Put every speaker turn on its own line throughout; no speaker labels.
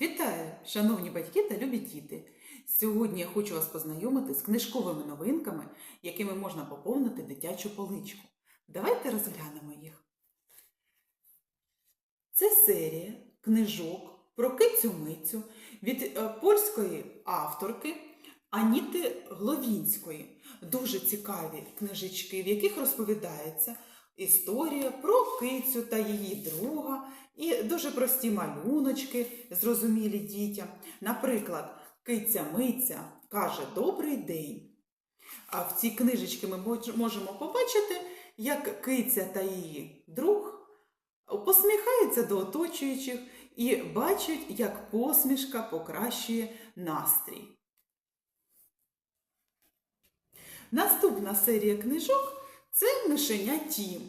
Вітаю, шановні батьки та любі діти! Сьогодні я хочу вас познайомити з книжковими новинками, якими можна поповнити дитячу поличку. Давайте розглянемо їх. Це серія книжок про кицю мицю від е, польської авторки Аніти Гловінської. Дуже цікаві книжечки, в яких розповідається історія про кицю та її друга, і дуже прості малюночки, зрозумілі дітям. Наприклад, киця миця каже Добрий день. А в цій книжечці ми можемо побачити, як киця та її друг посміхаються до оточуючих і бачать, як посмішка покращує настрій. Наступна серія книжок це мишеня Тім.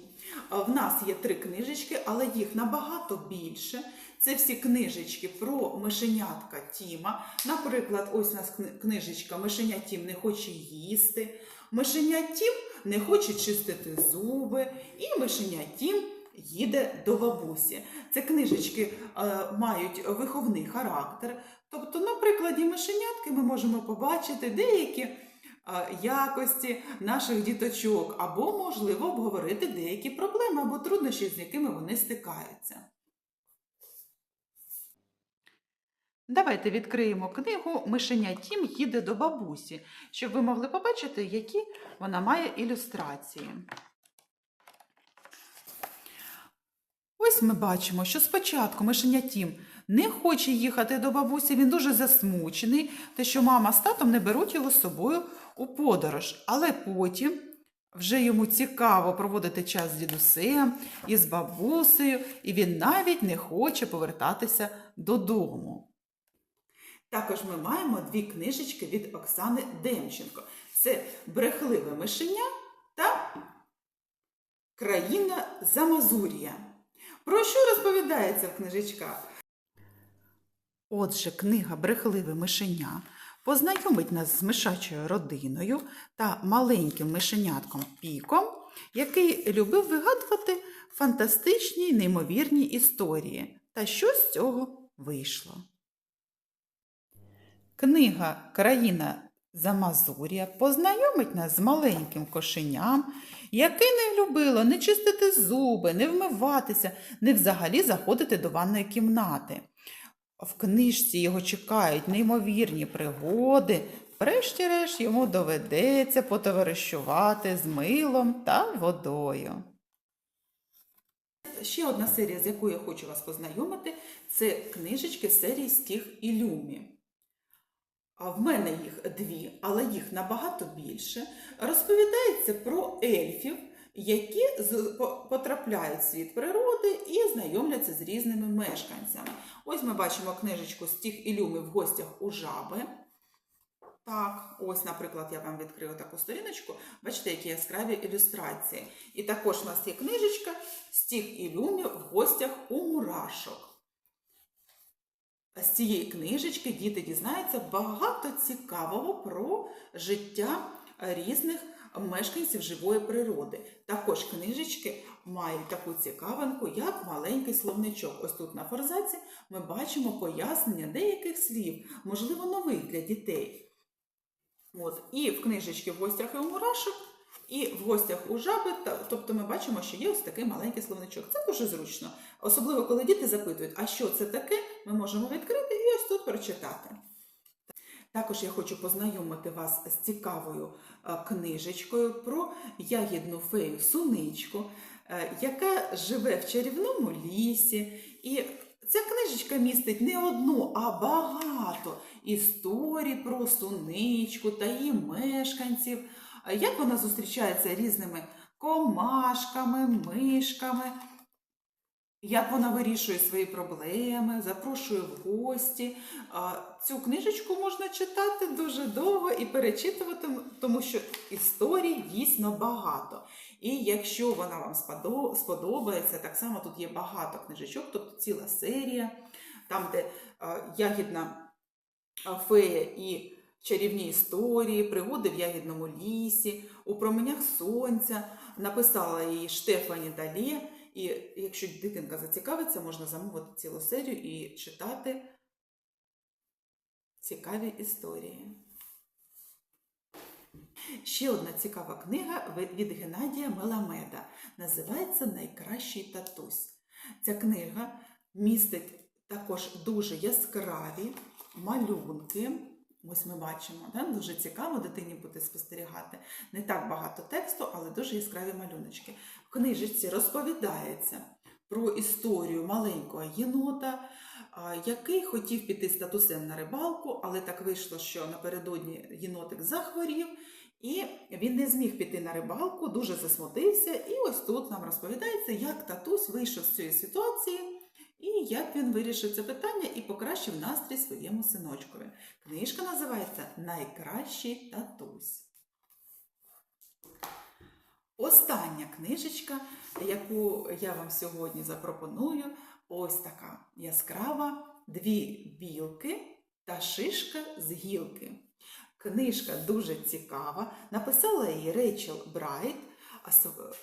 А В нас є три книжечки, але їх набагато більше. Це всі книжечки про мишенятка Тіма. Наприклад, ось у нас книжечка Мишеня Тім не хоче їсти. Мишеня Тім не хоче чистити зуби. І мишеня Тім їде до бабусі. Це книжечки е, мають виховний характер. Тобто, на прикладі мишенятки ми можемо побачити деякі е, якості наших діточок, або, можливо, обговорити деякі проблеми або труднощі, з якими вони стикаються. Давайте відкриємо книгу Мишеня Тім їде до бабусі, щоб ви могли побачити, які вона має ілюстрації. Ось ми бачимо, що спочатку мишеня Тім не хоче їхати до бабусі, він дуже засмучений, те, що мама з татом не беруть його з собою у подорож. Але потім вже йому цікаво проводити час з дідусем і з бабусею, і він навіть не хоче повертатися додому. Також ми маємо дві книжечки від Оксани Демченко. Це брехливе мишеня та Країна Замазур'я. Про що розповідається в книжечках? Отже, книга Брехливе мишеня познайомить нас з мишачою родиною та маленьким мишенятком Піком, який любив вигадувати фантастичні й неймовірні історії. Та що з цього вийшло? Книга Країна Замазур'я познайомить нас з маленьким кошеням, яке не любило не чистити зуби, не вмиватися, не взагалі заходити до ванної кімнати. В книжці його чекають неймовірні пригоди. Врешті-решт йому доведеться потоваришувати з милом та водою. Ще одна серія, з якою я хочу вас познайомити, це книжечки серії Стіг і Люмі. А в мене їх дві, але їх набагато більше. Розповідається про ельфів, які потрапляють в світ природи і знайомляться з різними мешканцями. Ось ми бачимо книжечку Стіг і Люми в гостях у жаби. Так, ось, наприклад, я вам відкрила таку сторіночку. Бачите, які яскраві ілюстрації. І також у нас є книжечка Стіг і Люмі в гостях у мурашок. З цієї книжечки діти дізнаються багато цікавого про життя різних мешканців живої природи. Також книжечки мають таку цікавинку, як маленький словничок. Ось тут на форзаці ми бачимо пояснення деяких слів, можливо, нових для дітей. От, і в книжечці в гостях і у мурашок, і в гостях у жаби. Тобто ми бачимо, що є ось такий маленький словничок. Це дуже зручно. Особливо, коли діти запитують, а що це таке, ми можемо відкрити і ось тут прочитати. Також я хочу познайомити вас з цікавою е, книжечкою про ягідну фею Суничку, е, яка живе в чарівному лісі. І ця книжечка містить не одну, а багато історій про суничку та її мешканців, як вона зустрічається різними комашками, мишками. Як вона вирішує свої проблеми, запрошує в гості. Цю книжечку можна читати дуже довго і перечитувати, тому що історій дійсно багато. І якщо вона вам сподобається, так само тут є багато книжечок, тобто ціла серія, там, де ягідна фея і чарівні історії, пригоди в ягідному лісі, у променях сонця написала її Штефані Далі. І якщо дитинка зацікавиться, можна замовити цілу серію і читати цікаві історії. Ще одна цікава книга від Геннадія Меламеда. Називається Найкращий татусь. Ця книга містить також дуже яскраві малюнки. Ось ми бачимо, да? дуже цікаво дитині буде спостерігати. Не так багато тексту, але дуже яскраві малюночки. В книжечці розповідається про історію маленького єнота, який хотів піти з татусем на рибалку, але так вийшло, що напередодні єнотик захворів, і він не зміг піти на рибалку, дуже засмутився. І ось тут нам розповідається, як татусь вийшов з цієї ситуації. І як він вирішив це питання і покращив настрій своєму синочкові. Книжка називається Найкращий татусь. Остання книжечка, яку я вам сьогодні запропоную, ось така яскрава дві білки та шишка з гілки. Книжка дуже цікава. Написала її Рейчел Брайт.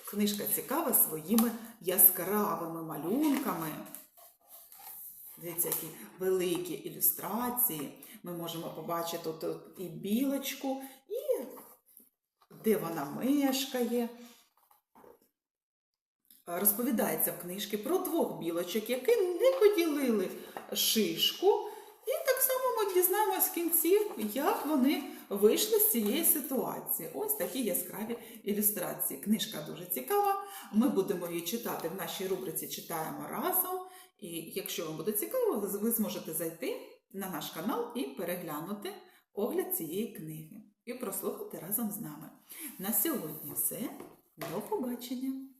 Книжка цікава своїми яскравими малюнками. Дивіться, які великі ілюстрації. Ми можемо побачити тут і білочку, і де вона мешкає. Розповідається в книжці про двох білочок, які не поділили шишку. І так само ми дізнаємось в кінці, як вони вийшли з цієї ситуації. Ось такі яскраві ілюстрації. Книжка дуже цікава. Ми будемо її читати в нашій рубриці Читаємо разом. І якщо вам буде цікаво, ви зможете зайти на наш канал і переглянути огляд цієї книги і прослухати разом з нами. На сьогодні все. До побачення!